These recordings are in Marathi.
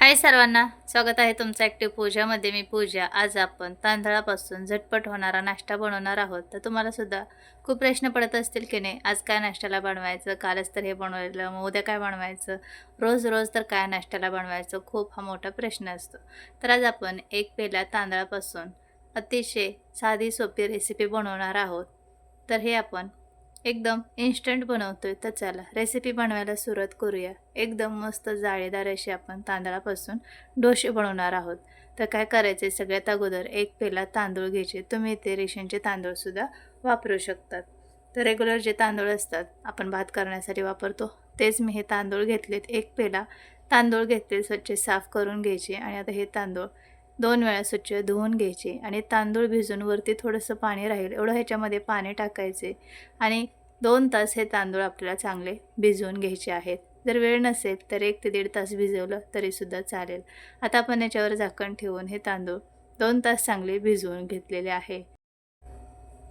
हाय सर्वांना स्वागत आहे तुमचं ॲक्टिव्ह पूजामध्ये मी पूजा. आज आपण तांदळापासून झटपट होणारा नाश्ता बनवणार आहोत. तर तुम्हाला सुद्धा खूप प्रश्न पडत असतील की नाही आज काय नाश्त्याला बनवायचं? कालच तर हे बनवलेलं मग उद्या काय बनवायचं? रोज रोज तर काय नाश्त्याला बनवायचं? खूप हा मोठा प्रश्न असतो. तर आज आपण एक पेला तांदळापासून अतिशय साधी सोपी रेसिपी बनवणार आहोत. तर हे आपण एकदम इन्स्टंट बनवतोय तर चला रेसिपी बनवायला सुरुवात करूया. एकदम मस्त जाळीदार अशी आपण तांदळापासून डोसे बनवणार आहोत. तर काय करायचे सगळ्यात अगोदर एक पेला तांदूळ घ्यायचे. तुम्ही ते रेशनचे तांदूळसुद्धा वापरू शकतात. तर रेग्युलर जे तांदूळ असतात आपण भात करण्यासाठी वापरतो. तेच मी हे तांदूळ घेतलेत. एक पेला तांदूळ घेतले स्वच्छ साफ करून घ्यायचे आणि आता हे तांदूळ दोन वेळा स्वच्छ धुवून घ्यायचे आणि तांदूळ भिजून वरती थोडंसं पाणी राहील. एवढं ह्याच्यामध्ये पाणी टाकायचे आणि दोन तास हे तांदूळ आपल्याला चांगले भिजवून घ्यायचे आहेत. जर वेळ नसेल तर एक ते दीड तास भिजवलं तरीसुद्धा चालेल. आता आपण याच्यावर झाकण ठेवून हे तांदूळ दोन तास चांगले भिजवून घेतलेले आहे.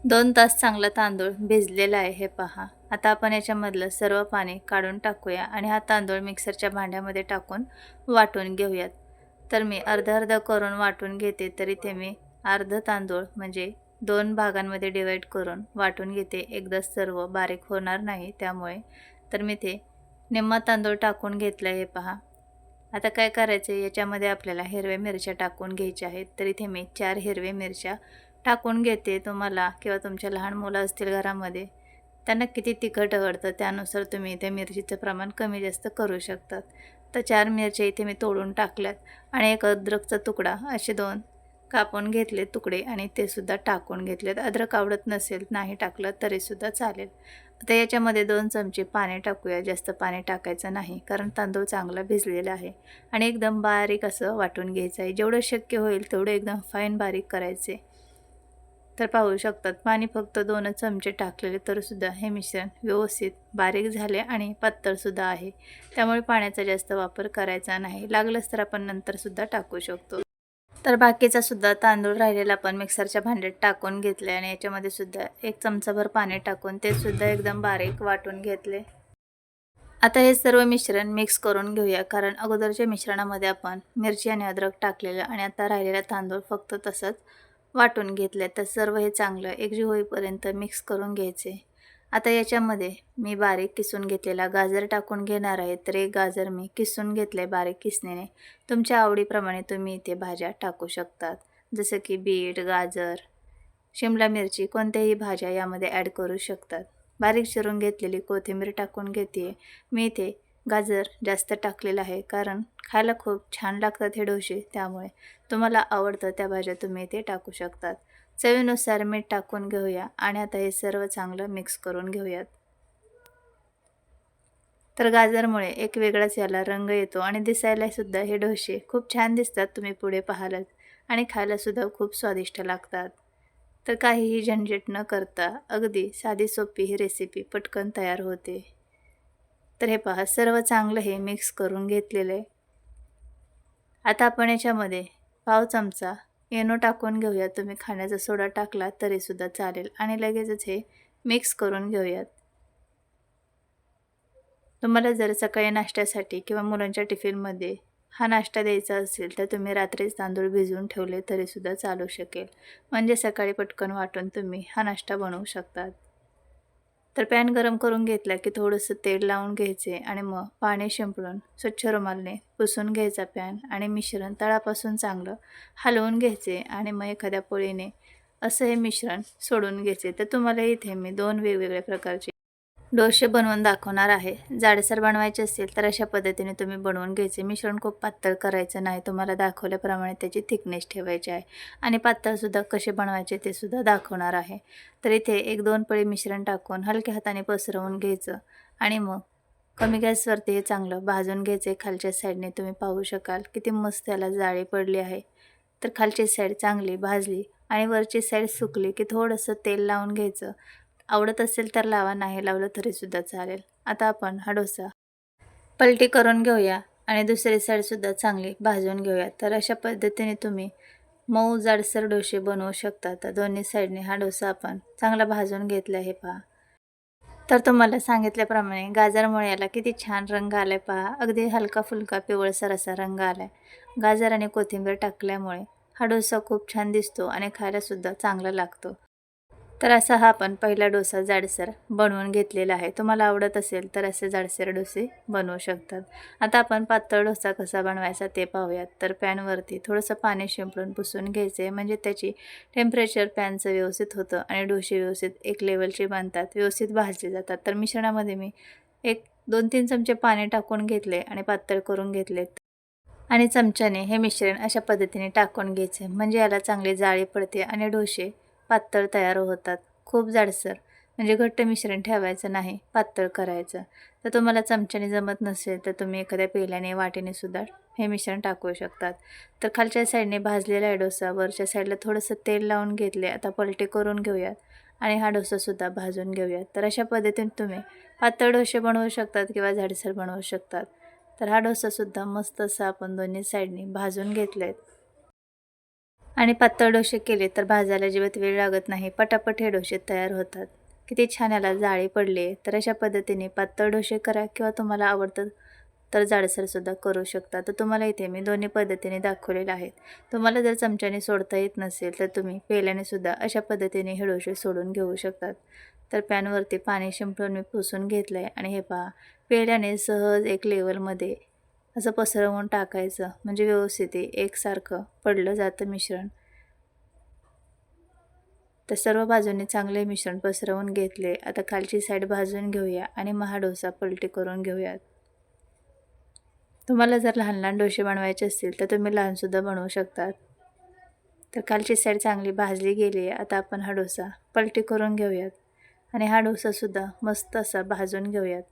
दोन तास चांगला तांदूळ भिजलेला आहे हे पहा. आता आपण याच्यामधलं सर्व पाणी काढून टाकूया आणि हा तांदूळ मिक्सरच्या भांड्यामध्ये टाकून वाटून घेऊयात. तर मी अर्ध अर्ध करून वाटून घेते तरी ते मी अर्ध तांदूळ म्हणजे दोन भागांमध्ये डिवाईड करून वाटून घेते. एकदाच सर्व बारीक होणार नाही त्यामुळे. तर मी ते निम्मा तांदूळ टाकून घेतलं आहे पहा. आता काय करायचं याच्यामध्ये आपल्याला हिरव्या मिरच्या टाकून घ्यायच्या आहेत. तर इथे मी चार हिरव्या मिरच्या टाकून घेते तुम्हाला किंवा तुमच्या लहान मुलं असतील घरामध्ये. त्यांना किती तिखट आवडतं त्यानुसार तुम्ही त्या मिरचीचं प्रमाण कमी जास्त करू शकतात. तर चार मिरच्या इथे मी तोडून टाकल्यात. आणि एक अद्रकचा तुकडा असे दोन कापून घेतले तुकडे आणि ते सुद्धा टाकून घेतलेत. अद्रक आवडत नसेल नाही टाकलं तरीसुद्धा चालेल. आता याच्यामध्ये दोन चमचे पाणी टाकूया. जास्त पाणी टाकायचं नाही कारण तांदूळ चांगला भिजलेला आहे. आणि एकदम बारीक असं वाटून घ्यायचं आहे. जेवढं शक्य होईल तेवढं एकदम फाईन बारीक करायचे. तर पाहू शकतात पाणी फक्त दोनच चमचे टाकलेले तरीसुद्धा हे मिश्रण व्यवस्थित बारीक झाले आणि पातळसुद्धा आहे. त्यामुळे पाण्याचा जास्त वापर करायचा नाही. लागलंच तर आपण नंतरसुद्धा टाकू शकतो. तर बाकीचा सुद्धा तांदूळ राहिलेला आपण मिक्सरच्या भांड्यात टाकून घेतले आणि याच्यामध्ये सुद्धा एक चमचाभर पाणी टाकून ते सुद्धा एकदम बारीक वाटून घेतले. आता हे सर्व मिश्रण मिक्स करून घेऊया कारण अगोदरच्या मिश्रणामध्ये आपण मिरची आणि अद्रक टाकलेलं आणि आता राहिलेला तांदूळ फक्त तसंच वाटून घेतले तर सर्व हे चांगलं एकजीव होईपर्यंत मिक्स करून घ्यायचे. आता याच्यामध्ये मी बारीक किसून घेतलेला गाजर टाकून घेणार आहे तर एक गाजर मी किसून घेतले बारीक किसणीने. तुमच्या आवडीप्रमाणे तुम्ही इथे भाज्या टाकू शकतात जसं की बीट गाजर शिमला मिरची कोणत्याही भाज्या यामध्ये ॲड करू शकतात. बारीक चिरून घेतलेली कोथिंबीर टाकून घेते मी इथे गाजर जास्त टाकलेलं आहे कारण खायला खूप छान लागतात हे डोसे त्यामुळे तुम्हाला आवडतं त्या भाज्या तुम्ही इथे टाकू शकतात. चवीनुसार मीठ टाकून घेऊया आणि आता हे सर्व चांगलं मिक्स करून घेऊयात. तर गाजरमुळे एक वेगळाच याला रंग येतो आणि दिसायलासुद्धा हे डोसे खूप छान दिसतात तुम्ही पुढे पाहालात आणि खायलासुद्धा खूप स्वादिष्ट लागतात. तर काहीही झंझट न करता अगदी साधी सोपी ही रेसिपी पटकन तयार होते. तर हे पहा सर्व चांगलं हे मिक्स करून घेतलेलं आहे. आता आपण याच्यामध्ये पाव चमचा येनो टाकून घेऊयात तुम्ही खाण्याचा सोडा टाकला तरीसुद्धा चालेल. आणि लगेचच हे मिक्स करून घेऊयात. तुम्हाला जर सकाळी नाश्त्यासाठी किंवा मुलांच्या टिफिनमध्ये हा नाश्ता द्यायचा असेल तर तुम्ही रात्रीच तांदूळ भिजवून ठेवले तरीसुद्धा चालू शकेल. म्हणजे सकाळी पटकन वाटून तुम्ही हा नाश्ता बनवू शकतात. तर पॅन गरम करून घेतला की थोडंसं तेल लावून घ्यायचे आणि मग पाणी शिंपडून स्वच्छ रुमालने पुसून घ्यायचा पॅन आणि मिश्रण तळापासून चांगलं हलवून घ्यायचे आणि मग एखाद्या पोळीने असं हे मिश्रण सोडून घ्यायचे. तर तुम्हाला इथे मी दोन वेगवेगळ्या प्रकारचे डोसे बनवून दाखवणार आहे. जाडसर बनवायचे असेल तर अशा पद्धतीने तुम्ही बनवून घ्यायचे. मिश्रण खूप पातळ करायचं नाही. तुम्हाला दाखवल्याप्रमाणे त्याची थिकनेस ठेवायची आहे. आणि पातळसुद्धा कसे बनवायचे ते सुद्धा दाखवणार आहे. तर इथे एक दोन पळी मिश्रण टाकून हलक्या हाताने पसरवून घ्यायचं. आणि मग कमी गॅसवरती हे चांगलं भाजून घ्यायचे. खालच्या साईडने तुम्ही पाहू शकाल किती मस्त त्याला जाळी पडली आहे. तर खालची साईड चांगली भाजली आणि वरची साईड सुकली की थोडंसं तेल लावून घ्यायचं. आवडत असेल तर लावा नाही लावलं तरीसुद्धा चालेल. आता आपण हा डोसा पलटी करून घेऊया आणि दुसरी साईडसुद्धा चांगली भाजून घेऊया. तर अशा पद्धतीने तुम्ही मऊ जाडसर डोसे बनवू शकता. तर दोन्ही साईडने हा डोसा आपण चांगला भाजून घेतला आहे पहा. तर तुम्हाला सांगितल्याप्रमाणे गाजरमुळे याला किती छान रंग आलाय पहा. अगदी हलका फुलका पिवळसर असा रंग आलाय. गाजर आणि कोथिंबीर टाकल्यामुळे हा डोसा खूप छान दिसतो आणि खायलासुद्धा चांगला लागतो. तर असा हा आपण पहिला डोसा जाडसर बनवून घेतलेला आहे. तुम्हाला आवडत असेल तर असे जाडसर डोसे बनवू शकतात. आता आपण पातळ डोसा कसा बनवायचा ते पाहूयात. तर पॅनवरती थोडंसं पाणी शिंपडून पुसून घ्यायचे. म्हणजे त्याची टेम्परेचर पॅनचं व्यवस्थित होतं आणि डोसे व्यवस्थित एक लेवलचे बनतात. व्यवस्थित भाजले जातात. तर मिश्रणामध्ये मी एक दोन तीन चमचे पाणी टाकून घेतले आणि पातळ करून घेतले. आणि चमच्याने हे मिश्रण अशा पद्धतीने टाकून घ्यायचे. म्हणजे याला चांगली जाळी पडते आणि डोसे पातळ तयार होतात. खूप जाडसर म्हणजे घट्ट मिश्रण ठेवायचं नाही पातळ करायचं. तर तुम्हाला चमच्याने जमत नसेल तर तुम्ही एखाद्या पेल्याने वाटीने सुद्धा हे मिश्रण टाकू शकतात. तर खालच्या साईडने भाजलेला डोसा वरच्या साईडला थोडंसं तेल लावून घेतले आता पलटे करून घेऊयात. आणि हा डोसासुद्धा भाजून घेऊयात. तर अशा पद्धतीने तुम्ही पातळ डोसे बनवू शकतात किंवा झाडसर बनवू शकतात. तर हा डोसासुद्धा मस्त असा आपण दोन्ही साईडने भाजून घेतले आहेत आणि पातळ डोसे केले तर भाजायला अजिबात वेळ लागत नाही. पटापट हे डोसे तयार होतात. किती छान याला जाळे पडले. तर अशा पद्धतीने पातळ डोसे करा किंवा तुम्हाला आवडतं तर जाडसरसुद्धा करू शकता. तर तुम्हाला इथे मी दोन्ही पद्धतीने दाखवलेले आहेत. तुम्हाला जर चमच्याने सोडता येत नसेल तर तुम्ही पेल्याने सुद्धा अशा पद्धतीने हे डोसे सोडून घेऊ शकतात. तर पॅनवरती पाणी शिंपडून मी पुसून घेतलं आहे आणि हे पहा पेल्याने सहज एक लेवलमध्ये असं पसरवून टाकायचं. म्हणजे व्यवस्थित एकसारखं पडलं जातं मिश्रण. तर सर्व बाजूने चांगले मिश्रण पसरवून घेतले. आता खालची साईड भाजून घेऊया आणि महा डोसा पलटी करून घेऊयात. तुम्हाला जर लहान लहान डोसे बनवायचे असतील तर तुम्ही लहानसुद्धा बनवू शकतात. तर खालची साईड चांगली भाजली गेली आहे. आता आपण हा डोसा पलटी करून घेऊयात. आणि हा डोसासुद्धा मस्त असा भाजून घेऊयात.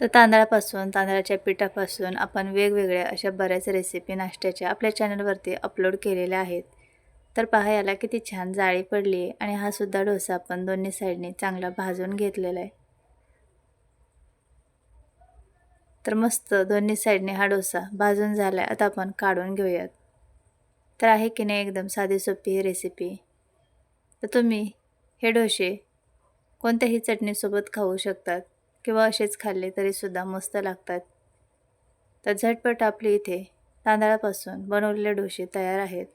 तर तांदळापासून तांदळाच्या पिठापासून आपण वेगवेगळ्या अशा बऱ्याच रेसिपी नाश्त्याच्या आपल्या चॅनलवरती अपलोड केलेल्या आहेत. तर पहा याला किती छान जाळी पडली आहे आणि हा सुद्धा डोसा आपण दोन्ही साईडने चांगला भाजून घेतलेला आहे. तर मस्त दोन्ही साईडने हा डोसा भाजून झाला आहे आता आपण काढून घेऊयात. तर आहे की नाही एकदम साधी सोपी ही रेसिपी तर तुम्ही हे डोसे कोणत्याही चटणीसोबत खाऊ शकतात. किंवा असेच खाल्ले तरीसुद्धा मस्त लागतात. तर झटपट आपली इथे तांदळापासून बनवलेले डोसे तयार आहेत.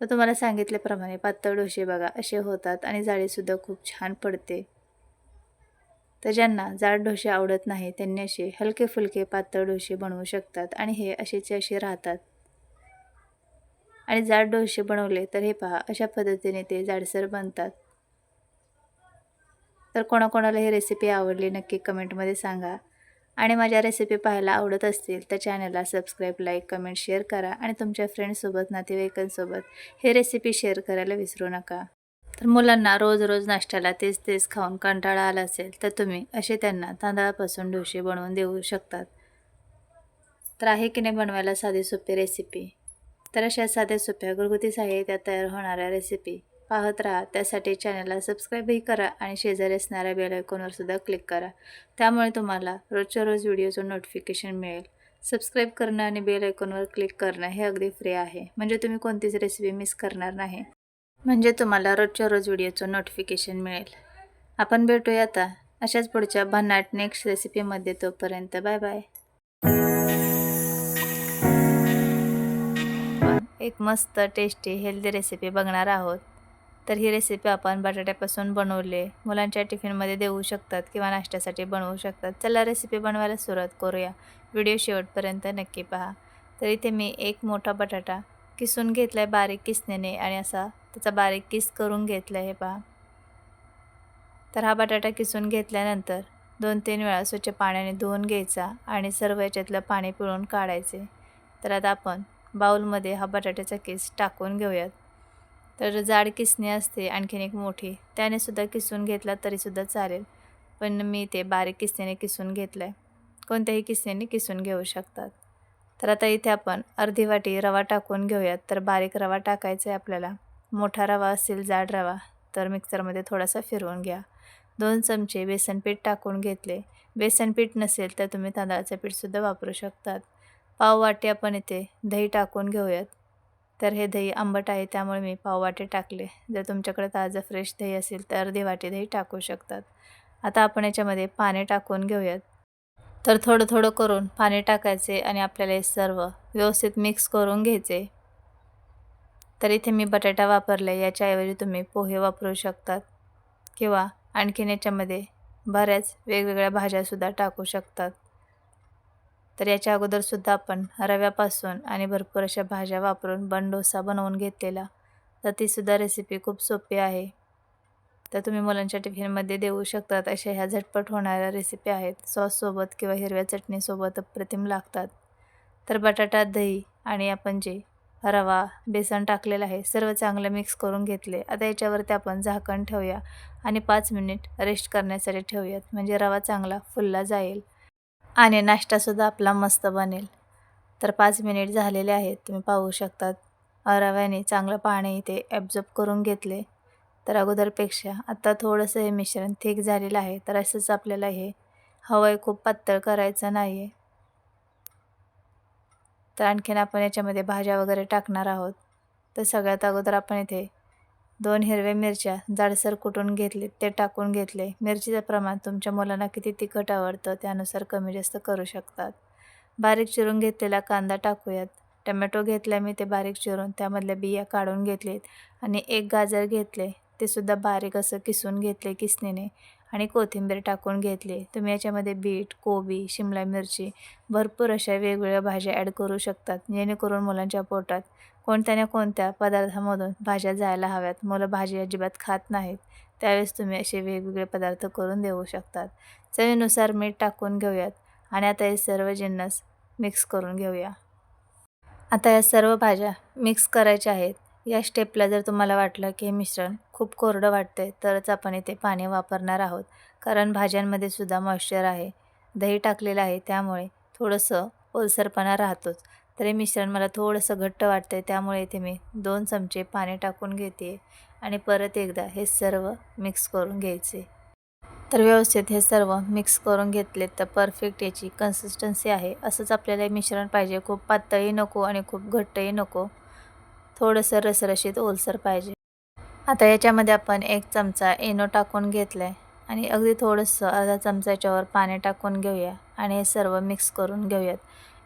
तर तुम्हाला सांगितल्याप्रमाणे पातळ डोसे बघा असे होतात आणि जाळीसुद्धा खूप छान पडते. तर ज्यांना जाड डोसे आवडत नाही त्यांनी असे हलके फुलके पातळ डोसे बनवू शकतात आणि हे असेचे असे राहतात. आणि जाड डोसे बनवले तर हे पहा अशा पद्धतीने ते जाडसर बनतात. तर कोणाकोणाला ही रेसिपी आवडली नक्की कमेंटमध्ये सांगा. आणि माझ्या रेसिपी पाहायला आवडत असतील तर चॅनलला सबस्क्राईब लाईक कमेंट शेअर करा. आणि तुमच्या फ्रेंड्ससोबत नातेवाईकांसोबत हे रेसिपी शेअर करायला विसरू नका. तर मुलांना रोज रोज नाश्त्याला तेच तेच खाऊन कंटाळा आला असेल तर तुम्ही असे त्यांना तांदळापासून डोसे बनवून देऊ शकतात. तर आहे की नाही बनवायला साधी सोपी रेसिपी तर अशा साध्या सोप्या घरगुती साहित्यात तयार होणाऱ्या रेसिपी पाहत राहा. त्यासाठी चॅनलला सबस्क्राईबही करा आणि शेजारी असणाऱ्या बेल आयकॉनवर सुद्धा क्लिक करा. त्यामुळे तुम्हाला रोजच्या रोज व्हिडिओचं नोटिफिकेशन मिळेल. सबस्क्राईब करणं आणि बेल आयकॉनवर क्लिक करणं हे अगदी फ्री आहे. म्हणजे तुम्ही कोणतीच रेसिपी मिस करणार नाही. म्हणजे तुम्हाला रोजच्या रोज व्हिडिओचं नोटिफिकेशन मिळेल. आपण भेटूया आता. अशाच पुढच्या भन्नाट नेक्स्ट रेसिपीमध्ये तोपर्यंत बाय बाय एक मस्त टेस्टी हेल्दी रेसिपी बघणार आहोत. तर ही रेसिपी आपण बटाट्यापासून बनवले. मुलांच्या टिफिनमध्ये देऊ शकतात किंवा नाश्त्यासाठी बनवू शकतात. चला रेसिपी बनवायला सुरुवात करूया. व्हिडिओ शेवटपर्यंत नक्की पहा. तर इथे मी एक मोठा बटाटा किसून घेतला आहे बारीक किसण्याने आणि असा त्याचा बारीक किस करून घेतला आहे पहा. तर हा बटाटा किसून घेतल्यानंतर दोन तीन वेळा स्वच्छ पाण्याने धुवून घ्यायचा आणि सर्व याच्यातलं पाणी पिळून काढायचे. तर आता आपण बाऊलमध्ये हा बटाट्याचा केस टाकून घेऊयात. तर जाड किसणी असते आणखीन एक मोठी. त्याने सुद्धा किसून घेतला तरीसुद्धा चालेल. पण मी ते बारीक किसण्याने किसून घेतलं आहे कोणत्याही किसण्याने किसून घेऊ शकतात. तर आता इथे आपण अर्धी वाटी रवा टाकून घेऊयात. तर बारीक रवा टाकायचा आहे आपल्याला. मोठा रवा असेल जाड रवा तर मिक्सरमध्ये थोडासा फिरवून घ्या. दोन चमचे बेसन पीठ टाकून घेतले. बेसन पीठ नसेल तर तुम्ही तांदळाचं पीठसुद्धा वापरू शकतात. पाव वाटी आपण इथे दही टाकून घेऊयात. तर हे दही आंबट आहे त्यामुळे मी पाववाटे टाकले. जर तुमच्याकडे ताजं फ्रेश दही असेल तर अर्धी वाटी दही टाकू शकतात. आता आपण याच्यामध्ये पाणी टाकून घेऊयात. तर थोडं थोडं करून पाणी टाकायचे आणि आपल्याला हे सर्व व्यवस्थित मिक्स करून घ्यायचे. तर इथे मी बटाटा वापरले याच्याऐवजी तुम्ही पोहे वापरू शकतात. किंवा आणखीन याच्यामध्ये बऱ्याच वेगवेगळ्या भाज्यासुद्धा टाकू शकतात. तर याच्या अगोदरसुद्धा आपण रव्यापासून आणि भरपूर अशा भाज्या वापरून बन डोसा बनवून घेतलेला. तर तीसुद्धा रेसिपी खूप सोपी आहे. तर तुम्ही मुलांच्या टिफिनमध्ये देऊ शकतात अशा ह्या झटपट होणाऱ्या रेसिपी आहेत. सॉससोबत किंवा हिरव्या चटणीसोबत अप्रतिम लागतात. तर बटाटा दही आणि आपण जे रवा बेसन टाकलेलं आहे सर्व चांगलं मिक्स करून घेतले. आता याच्यावरती आपण झाकण ठेवूया आणि पाच मिनिट रेस्ट करण्यासाठी ठेवूयात. म्हणजे रवा चांगला फुलला जाईल. आणि नाश्तासुद्धा आपला मस्त बनेल. तर पाच मिनिट झालेले आहेत तुम्ही पाहू शकतात. रव्याने चांगलं पाणी इथे ॲब्झॉर्ब करून घेतले. तर अगोदरपेक्षा आत्ता थोडंसं हे मिश्रण थिक झालेलं आहे. तर असंच आपल्याला हे हवं आहे खूप पातळ करायचं नाही आहे तर आणखीन आपण याच्यामध्ये भाज्या वगैरे टाकणार आहोत. तर सगळ्यात अगोदर आपण इथे दोन हिरव्या मिरच्या जाडसर कुटून घेतले ते टाकून घेतले. मिरचीचं प्रमाण तुमच्या मुलांना किती तिखट आवडतं त्यानुसार कमी जास्त करू शकतात. बारीक चिरून घेतलेला कांदा टाकूयात. टमॅटो घेतला मी ते बारीक चिरून त्यामधल्या बिया काढून घेतलेत आणि एक गाजर घेतले. ते सुद्धा बारीक असं किसून घेतले किसणीने आणि कोथिंबीर टाकून घेतली. तुम्ही याच्यामध्ये बीट कोबी शिमला मिरची भरपूर अशा वेगवेगळ्या भाज्या ॲड करू शकतात जेणेकरून मुलांच्या पोटात कोणत्या ना कोणत्या पदार्थामधून भाज्या जायला हव्यात. मुलं भाजी अजिबात खात नाहीत त्यावेळेस तुम्ही असे वेगवेगळे पदार्थ करून देऊ शकतात. चवीनुसार मीठ टाकून घेऊयात आणि आता हे सर्व जिन्नस मिक्स करून घेऊया. आता या सर्व भाज्या मिक्स करायच्या आहेत. या स्टेपला जर तुम्हाला वाटलं की हे मिश्रण खूप कोरडं वाटते तरच आपण इथे पाणी वापरणार आहोत. कारण भाज्यांमध्ये सुद्धा मॉइश्चर आहे दही टाकलेलं आहे त्यामुळे थोडंसं ओलसरपणा राहतोच. तर हे मिश्रण मला थोडंसं घट्ट वाटतं आहे त्यामुळे इथे मी दोन चमचे पाणी टाकून घेते आणि परत एकदा हे सर्व मिक्स करून घ्यायचे. तर व्यवस्थित हे सर्व मिक्स करून घेतले तर परफेक्ट याची कन्सिस्टन्सी आहे. असंच आपल्याला हे मिश्रण पाहिजे. खूप पातळही नको आणि खूप घट्टही नको. थोडंसं रसरशीत ओलसर पाहिजे. आता याच्यामध्ये आपण एक चमचा एनो टाकून घेतला आहे आणि अगदी थोडंसं अर्धा चमचा याच्यावर पाणी टाकून घेऊया आणि हे सर्व मिक्स करून घेऊयात.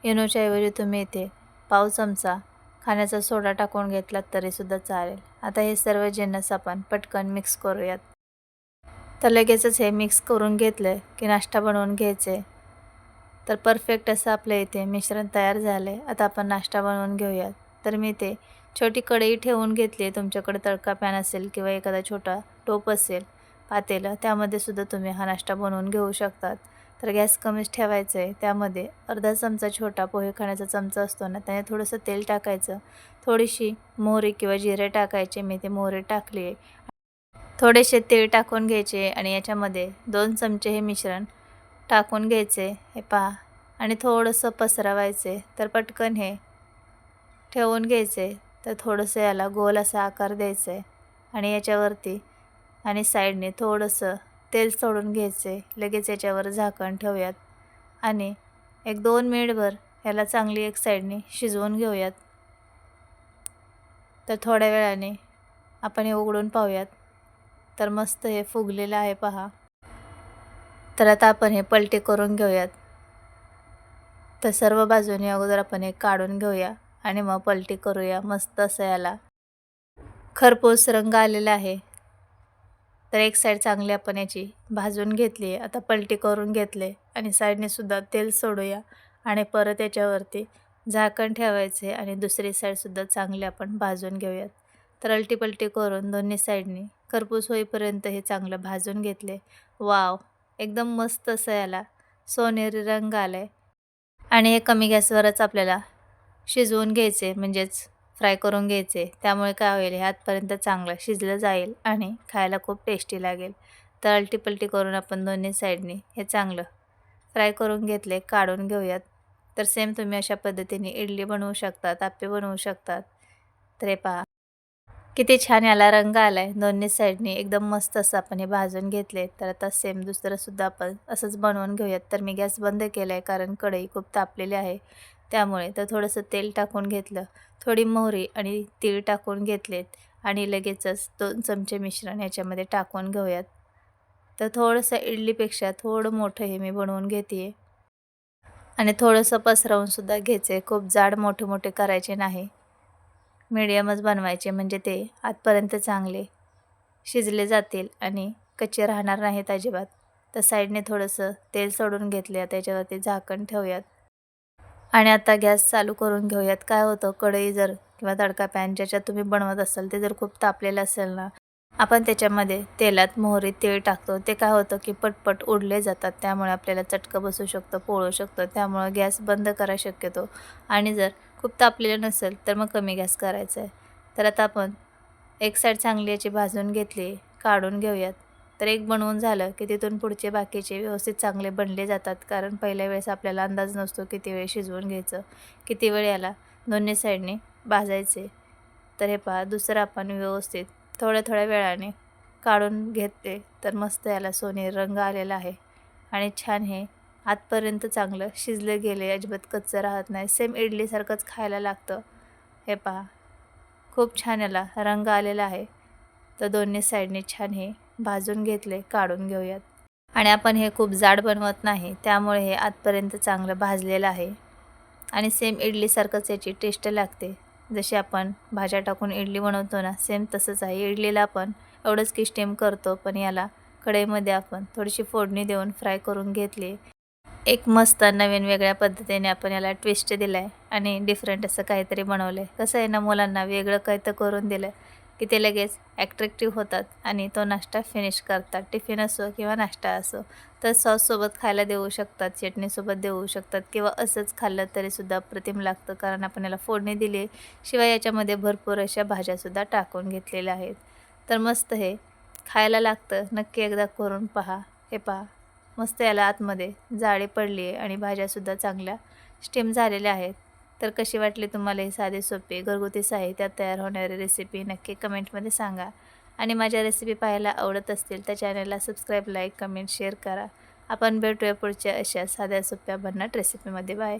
इनोच्या ऐवजी तुम्ही इथे पाव चमचा खाण्याचा सोडा टाकून घेतलात तरीसुद्धा चालेल. आता हे सर्व जिन्नस आपण पटकन मिक्स करूयात. तर लगेचच हे मिक्स करून घेतलं की नाश्ता बनवून घ्यायचे. तर परफेक्ट असं आपल्या इथे मिश्रण तयार झालं आहे आता आपण नाश्ता बनवून घेऊयात. तर मी ते छोटी कढई ठेवून घेतली आहे. तुमच्याकडे तडका पॅन असेल किंवा एखादा छोटा टोप असेल पातेलं त्यामध्ये सुद्धा तुम्ही हा नाश्ता बनवून घेऊ शकतात. तर गॅस कमीच ठेवायचं आहे त्यामध्ये अर्धा चमचा छोटा पोहे खाण्याचा चमचा असतो ना त्याने थोडंसं तेल टाकायचं. थोडीशी मोहरी किंवा जिरे टाकायचे. मी ते मोहरी टाकली आहे. थोडेसे तेल टाकून घ्यायचे आणि याच्यामध्ये दोन चमचे हे मिश्रण टाकून घ्यायचे. हे पहा. आणि थोडंसं पसरवायचे. तर पटकन हे ठेवून घ्यायचे. तर थोडंसं याला गोल असा आकार द्यायचा आहे आणि याच्यावरती आणि साईडने थोडंसं तेल सोडून घ्यायचे लगेच याच्यावर झाकण ठेवूयात. आणि एक दोन मिनिटभर याला चांगली एक साईडने शिजवून घेऊयात. तर थोड्या वेळाने आपण हे उघडून पाहूयात. तर मस्त हे फुगलेलं आहे पहा. तर आता आपण हे पलटे करून घेऊयात. तर सर्व बाजूने अगोदर आपण हे काढून घेऊया. आणि मग पलटी करूया मस्त असं याला. खरपूस रंग आलेला आहे. तर एक साईड चांगली आपण याची भाजून घेतली आहे आता पलटी करून घेतले आणि साईडने सुद्धा तेल सोडूया आणि परत याच्यावरती झाकण ठेवायचे आणि दुसरी साईडसुद्धा चांगली आपण भाजून घेऊयात. तर अलटी पलटी करून दोन्ही साईडनी खरपूस होईपर्यंत हे चांगलं भाजून घेतले. वाव! एकदम मस्त असं याला. सोनेरी रंग आला आहे आणि हे कमी गॅसवरच आपल्याला शिजवून घ्यायचे म्हणजेच फ्राय करून घ्यायचे. त्यामुळे काय होईल हे आतपर्यंत चांगलं शिजलं जाईल आणि खायला खूप टेस्टी लागेल. तर अल्टीपल्टी करून आपण दोन्ही साईडनी हे चांगलं फ्राय करून घेतले काढून घेऊयात. तर सेम तुम्ही अशा पद्धतीने इडली बनवू शकतात आप्पे बनवू शकतात तर हे पहा. किती छान याला रंग आला आहे दोन्ही साईडनी एकदम मस्त असं आपण हे भाजून घेतले. तर आता सेम दुसरंसुद्धा आपण असंच बनवून घेऊयात. तर मी गॅस बंद केला आहे कारण कढई खूप तापलेली आहे. त्यामुळे तर थोडंसं तेल टाकून घेतलं थोडी मोहरी आणि तीळ टाकून घेतलेत आणि लगेचच दोन चमचे मिश्रण याच्यामध्ये टाकून घेऊयात. तर थोडंसं इडलीपेक्षा थोडं मोठं हे मी बनवून घेते आणि थोडंसं पसरवूनसुद्धा घ्यायचे खूप जाड मोठे मोठे करायचे नाही. मिडियमच बनवायचे म्हणजे ते आतपर्यंत चांगले शिजले जातील आणि कच्चे राहणार नाहीत अजिबात. तर साईडने थोडंसं तेल सोडून घेतले त्याच्यावरती झाकण ठेवूयात. आणि आता गॅस चालू करून घेऊयात. काय होतं कढई जर किंवा तडका पॅन ज्याच्यात तुम्ही बनवत असाल ते जर खूप तापलेलं असेल ना आपण त्याच्यामध्ये तेलात मोहरी तेल टाकतो. ते काय होतं की पटपट उडले जातात. त्यामुळे आपल्याला चटकं बसू शकतं पोळू शकतं. त्यामुळं गॅस बंद करा शक्यतो. आणि जर खूप तापलेलं नसेल तर मग कमी गॅस करायचा आहे. तर आता आपण एक साईड चांगली याची भाजून घेतली काढून घेऊयात. तर एक बनवून झालं की तिथून पुढचे बाकीचे व्यवस्थित चांगले बनले जातात. कारण पहिल्या वेळेस आपल्याला अंदाज नसतो किती वेळ शिजवून घ्यायचं किती वेळ याला. दोन्ही साईडने भाजायचे. तर हे पहा दुसरं आपण व्यवस्थित थोड्या थोड्या वेळाने काढून घेते तर मस्त याला सोनेरी रंग आलेला आहे. आणि छान हे आतपर्यंत चांगलं शिजलं गेले अजिबात कच्चं राहत नाही. सेम इडलीसारखंच खायला लागतं. हे पहा खूप छान याला रंग आलेला आहे. तर दोन्ही साईडने छान हे भाजून घेतले काढून घेऊयात. आणि आपण हे खूप जाड बनवत नाही त्यामुळे हे आतपर्यंत चांगलं भाजलेलं आहे. आणि सेम इडलीसारखंच याची टेस्ट लागते. जशी आपण भाज्या टाकून इडली बनवतो ना सेम तसंच आहे. इडलीला आपण एवढंच की स्टीम करतो पण याला कढईमध्ये आपण थोडीशी फोडणी देऊन फ्राय करून घेतली. एक मस्त नवीन वेगळ्या पद्धतीने आपण याला ट्विस्ट दिला आहे आणि डिफरंट असं काहीतरी बनवलं आहे कसं आहे ना मुलांना वेगळं काही तर करून दिलं आहे की ते लगेच ॲट्रॅक्टिव्ह होतात आणि तो नाश्ता फिनिश करतात. टिफिन असो किंवा नाश्ता असो तर सॉससोबत खायला देऊ शकतात चटणीसोबत देऊ शकतात किंवा असंच खाल्लं तरीसुद्धा अप्रतिम लागतं कारण आपण याला फोडणी दिली शिवाय याच्यामध्ये भरपूर अशा भाज्यासुद्धा टाकून घेतलेल्या आहेत. तर मस्त हे. खायला लागतं. नक्की एकदा करून पहा. हे पहा. मस्त याला आतमध्ये जाळी पडली आहे आणि भाज्यासुद्धा चांगल्या स्टीम झालेल्या आहेत. तर कशी वाटली तुम्हाला ही साधे सोपे घरगुती साहित्यात तयार होणारी रेसिपी नक्की कमेंटमध्ये सांगा. आणि माझ्या रेसिपी पाहायला आवडत असतील तर चॅनलला सबस्क्राईब लाईक कमेंट शेअर करा. आपण भेटूया पुढच्या अशा साध्या सोप्या भन्नाट रेसिपीमध्ये बाय